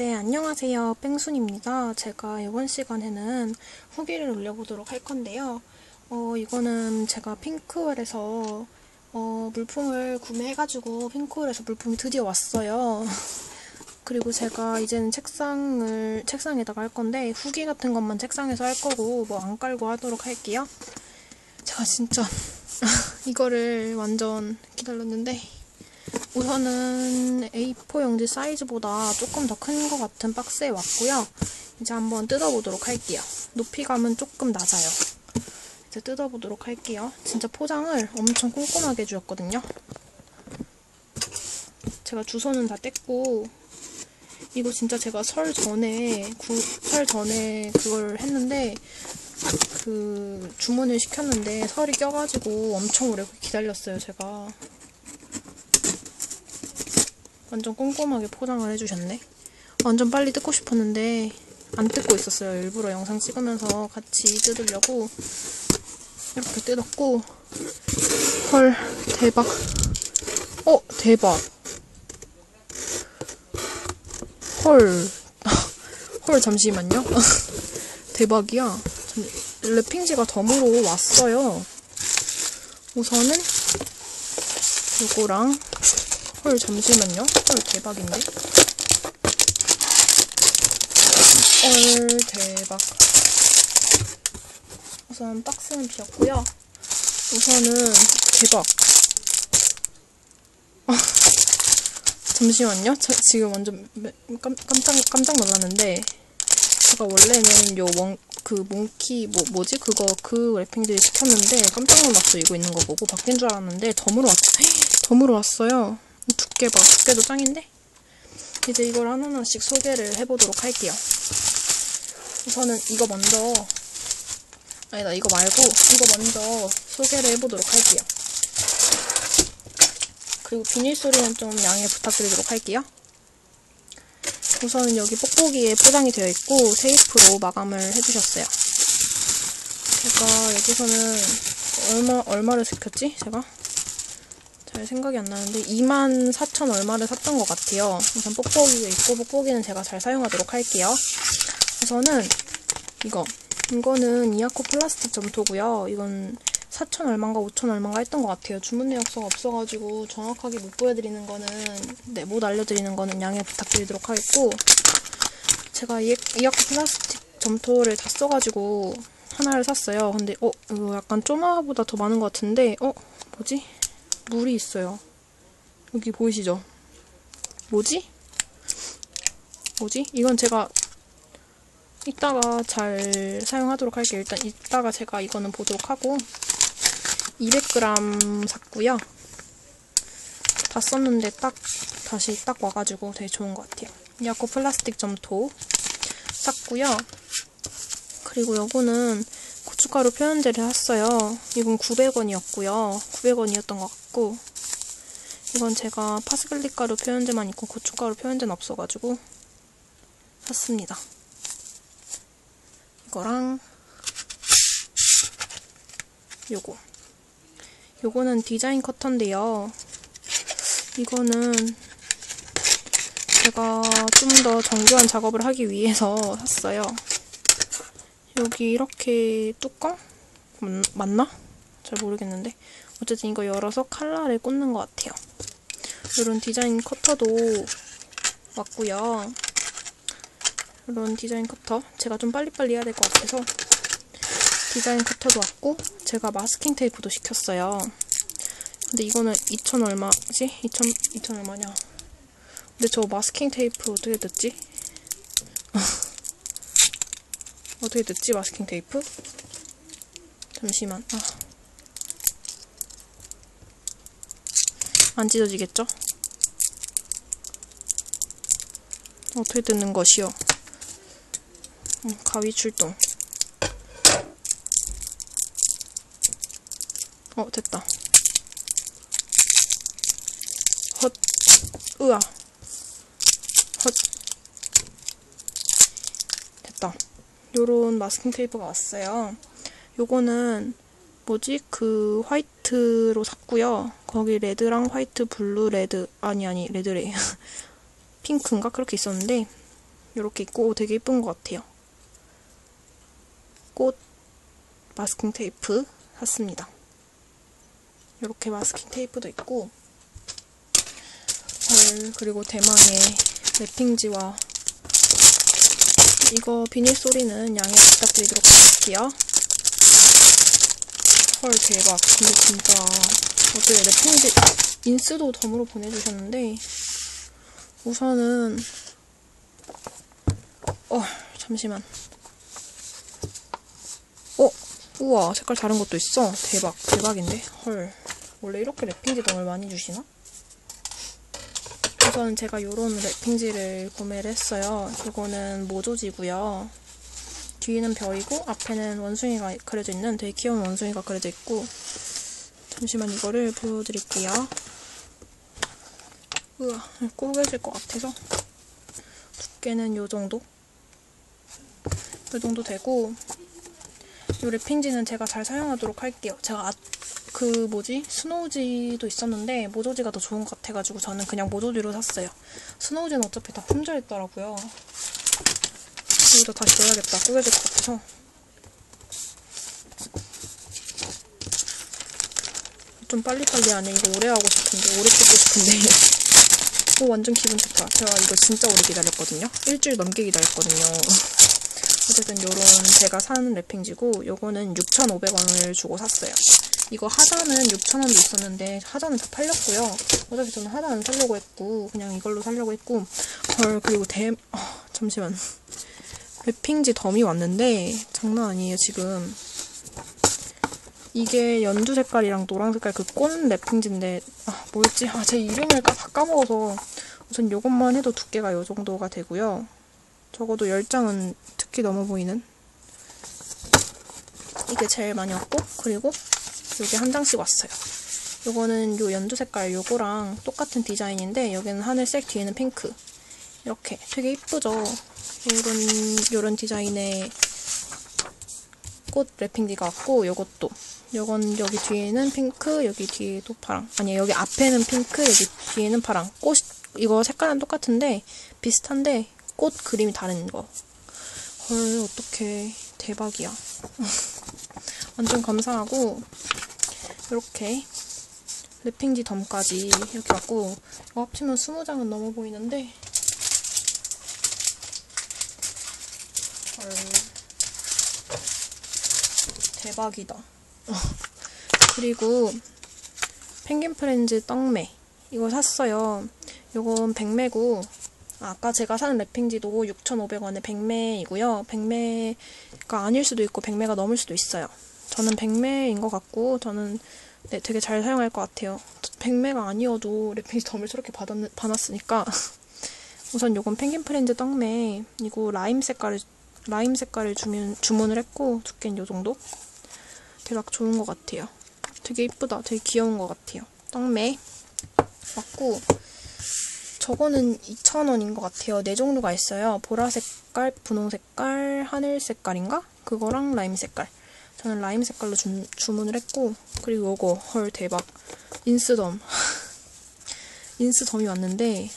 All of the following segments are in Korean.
네, 안녕하세요. 뺑순입니다. 제가 이번 시간에는 후기를 올려보도록 할 건데요. 어, 이거는 제가 핑크웰에서 어, 물품을 구매해가지고 핑크웰에서 물품이 드디어 왔어요. 그리고 제가 이제는 책상을 책상에다가 할 건데 후기 같은 것만 책상에서 할 거고 뭐 안 깔고 하도록 할게요. 제가 진짜 이거를 완전 기다렸는데 우선은 A4 용지 사이즈보다 조금 더 큰 것 같은 박스에 왔고요. 이제 한번 뜯어보도록 할게요. 높이감은 조금 낮아요. 이제 뜯어보도록 할게요. 진짜 포장을 엄청 꼼꼼하게 해주었거든요. 제가 주소는 다 뗐고 이거 진짜 제가 설 전에 구, 설 전에 그걸 했는데 그 주문을 시켰는데 설이 껴가지고 엄청 오래 기다렸어요 제가 완전 꼼꼼하게 포장을 해주셨네. 완전 빨리 뜯고 싶었는데 안 뜯고 있었어요. 일부러 영상 찍으면서 같이 뜯으려고 이렇게 뜯었고. 헐 대박. 어 대박. 헐. 헐 잠시만요. 대박이야. 랩핑지가 덤으로 왔어요. 우선은 요거랑 헐 잠시만요. 헐 대박인데. 헐 대박. 우선 박스는 비었고요. 우선은 대박. 아, 잠시만요. 저 지금 완전 깜, 깜짝 깜짝 놀랐는데 제가 원래는 요 원 그 몽키 뭐 뭐지 그거 그 랩핑들이 시켰는데 깜짝 놀랐어 이거 있는 거 보고 바뀐 줄 알았는데 덤으로 왔 덤으로 왔어요. 두께 봐. 두께도 짱인데? 이제 이걸 하나하나씩 소개를 해보도록 할게요. 우선은 이거 먼저 아니다 이거 말고 이거 먼저 소개를 해보도록 할게요. 그리고 비닐 소리는 좀 양해 부탁드리도록 할게요. 우선은 여기 뽁뽁이에 포장이 되어 있고 테이프로 마감을 해주셨어요. 제가 여기서는 얼마 얼마를 시켰지? 제가 잘 생각이 안 나는데 2만 4천 얼마를 샀던 것 같아요. 우선 뽁뽁이가 있고 뽁뽁이는 제가 잘 사용하도록 할게요. 우선은 이거 이거는 이아코 플라스틱 점토고요. 이건 4천 얼마인가 5천 얼마인가 했던 것 같아요. 주문 내역서가 없어가지고 정확하게 못 보여드리는 거는 네, 못 알려드리는 거는 양해 부탁드리도록 하겠고 제가 이, 이아코 플라스틱 점토를 다 써가지고 하나를 샀어요. 근데 어 이거 약간 쪼마보다 더 많은 것 같은데 어 뭐지? 물이 있어요. 여기 보이시죠? 뭐지? 뭐지? 이건 제가 이따가 잘 사용하도록 할게요. 일단 이따가 제가 이거는 보도록 하고 200g 샀고요. 다 썼는데 딱 다시 딱 와가지고 되게 좋은 것 같아요. 야코 플라스틱 점토 샀고요. 그리고 요거는 고춧가루 표현제를 샀어요. 이건 900원이었고요. 900원이었던 것 같 고 이건 제가 파스글리 가루 표현제만 있고 고춧가루 표현제는 없어가지고 샀습니다. 이거랑 요거 요거는 디자인 커터인데요. 이거는 제가 좀 더 정교한 작업을 하기 위해서 샀어요. 여기 이렇게 뚜껑? 맞나? 잘 모르겠는데 어쨌든 이거 열어서 칼라를 꽂는 것 같아요. 이런 디자인 커터도 왔고요. 이런 디자인 커터 제가 좀 빨리빨리 해야 될 것 같아서 디자인 커터도 왔고 제가 마스킹 테이프도 시켰어요. 근데 이거는 2천 얼마지? 2천 2천 얼마냐? 근데 저 마스킹 테이프 어떻게 됐지? 어떻게 됐지 마스킹 테이프? 잠시만 아. 안 찢어지겠죠? 어떻게 뜯는 것이요? 음, 가위 출동 어 됐다 헛 으아 헛 됐다 요런 마스킹 테이프가 왔어요. 요거는 뭐지? 그 화이트 로 샀고요. 거기 레드랑 화이트, 블루, 레드 아니 아니 레드래 핑크인가 그렇게 있었는데 이렇게 있고 되게 예쁜 것 같아요. 꽃 마스킹 테이프 샀습니다. 이렇게 마스킹 테이프도 있고 헐 그리고 대망의 랩핑지와 이거 비닐 소리는 양해 부탁드리도록 할게요. 헐 대박. 근데 진짜 어떻게 랩핑지 인스도 덤으로 보내주셨는데 우선은 어 잠시만. 어 우와 색깔 다른 것도 있어? 대박 대박인데? 헐. 원래 이렇게 랩핑지 덤을 많이 주시나? 우선 제가 이런 랩핑지를 구매를 했어요. 이거는 모조지고요 뒤에는 별이고 앞에는 원숭이가 그려져 있는 되게 귀여운 원숭이가 그려져 있고 잠시만 이거를 보여드릴게요. 우와 꾸겨질 것 같아서 두께는 요 정도? 요 정도 되고 이 랩핑지는 제가 잘 사용하도록 할게요. 제가 아, 그 뭐지? 스노우지도 있었는데 모조지가 더 좋은 것 같아가지고 저는 그냥 모조지로 샀어요. 스노우지는 어차피 다 품절 있더라고요 여기다 다시 넣어야겠다. 꾸겨질 것 같아서. 좀 빨리빨리 하네 이거 오래 하고 싶은데 오래 찍고 싶은데. 오 완전 기분 좋다. 제가 이거 진짜 오래 기다렸거든요. 일주일 넘게 기다렸거든요. 어쨌든 요런 제가 사는 랩핑지고 요거는 6,500원을 주고 샀어요. 이거 하단은 6,000원도 있었는데 하단은 다 팔렸고요. 어차피 저는 하단 안 사려고 했고 그냥 이걸로 사려고 했고. 헐 그리고 대... 어, 잠시만 랩핑지 덤이 왔는데 장난 아니에요 지금. 이게 연두 색깔이랑 노랑 색깔 그 꽃 랩핑지인데 아 뭐였지? 아 제 이름을 다 까먹어서. 우선 요것만 해도 두께가 요 정도가 되고요. 적어도 10장은 특히 넘어 보이는. 이게 제일 많이 왔고 그리고 요게 한 장씩 왔어요. 요거는 요 연두 색깔 요거랑 똑같은 디자인인데 여기는 하늘색 뒤에는 핑크. 이렇게 되게 이쁘죠 요런 요런 디자인의 꽃 랩핑지가 왔고 요것도. 요건 여기 뒤에는 핑크 여기 뒤에도 파랑. 아니 여기 앞에는 핑크 여기 뒤에는 파랑. 꽃 이거 색깔은 똑같은데 비슷한데 꽃 그림이 다른 거. 헐 어떡해. 대박이야. 완전 감사하고 이렇게 랩핑지 덤까지 이렇게 왔고 이거 합치면 20장은 넘어 보이는데 헐 대박이다 그리고 펭귄 프렌즈 떡메 이거 샀어요 이건 백매고 아까 제가 사는 랩핑지도 6,500원에 백매이고요. 백매가 아닐 수도 있고 백매가 넘을 수도 있어요. 저는 백매인 것 같고 저는 네, 되게 잘 사용할 것 같아요. 백매가 아니어도 랩핑지 덤을 저렇게 받았, 받았으니까 우선 요건 펭귄 프렌즈 떡매 이거 라임 색깔을 라임 색깔을 주문, 주문을 했고 두께는 요 정도 대박 좋은 것 같아요. 되게 이쁘다. 되게 귀여운 것 같아요. 떡매 맞고 저거는 2,000원인 것 같아요. 네 종류가 있어요. 보라 색깔, 분홍 색깔, 하늘 색깔인가? 그거랑 라임 색깔. 저는 라임 색깔로 주, 주문을 했고 그리고 요거 헐 대박 인스덤 인스덤이 왔는데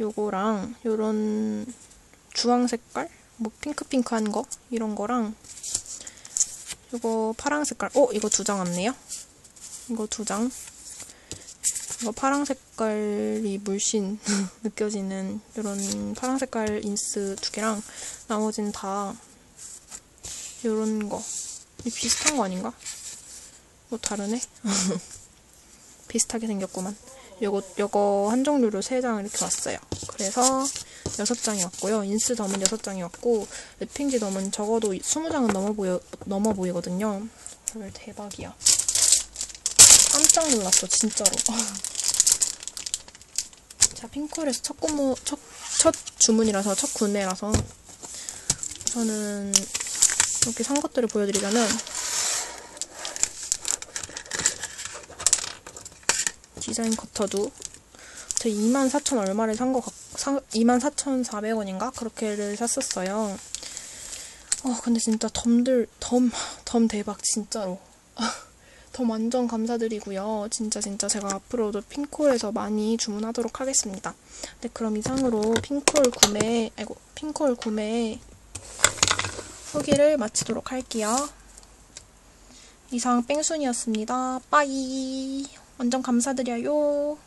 요거랑 요런 주황 색깔 뭐 핑크핑크한 거 이런 거랑 요거 파랑 색깔 어 이거 두 장 왔네요 이거 두장 이거 파랑 색깔이 물씬 느껴지는 이런 파랑 색깔 인스 두 개랑 나머지는 다 이런 거. 이 비슷한 거 아닌가? 뭐 다르네? 비슷하게 생겼구만. 요거, 요거 한 종류로 세 장 이렇게 왔어요. 그래서 여섯 장이 왔고요. 인스 덤은 여섯 장이 왔고, 랩핑지 덤은 적어도 20장은 넘어 보여, 넘어 보이거든요. 헐, 대박이야. 깜짝 놀랐어, 진짜로. 자, 핑클에서 첫 구무, 첫, 첫 주문이라서, 첫 구매라서, 저는 이렇게 산 것들을 보여드리자면, 디자인 커터도 제 24,000 얼마를 산 거, 24,400원인가? 그렇게를 샀었어요. 어, 근데 진짜 덤들, 덤, 덤 대박, 진짜로. 더 완전 감사드리고요. 진짜 진짜 제가 앞으로도 핑콜에서 많이 주문하도록 하겠습니다. 네, 그럼 이상으로 핑콜 구매, 아이고, 핑콜 구매 후기를 마치도록 할게요. 이상 뺑순이었습니다. 빠이. 완전 감사드려요.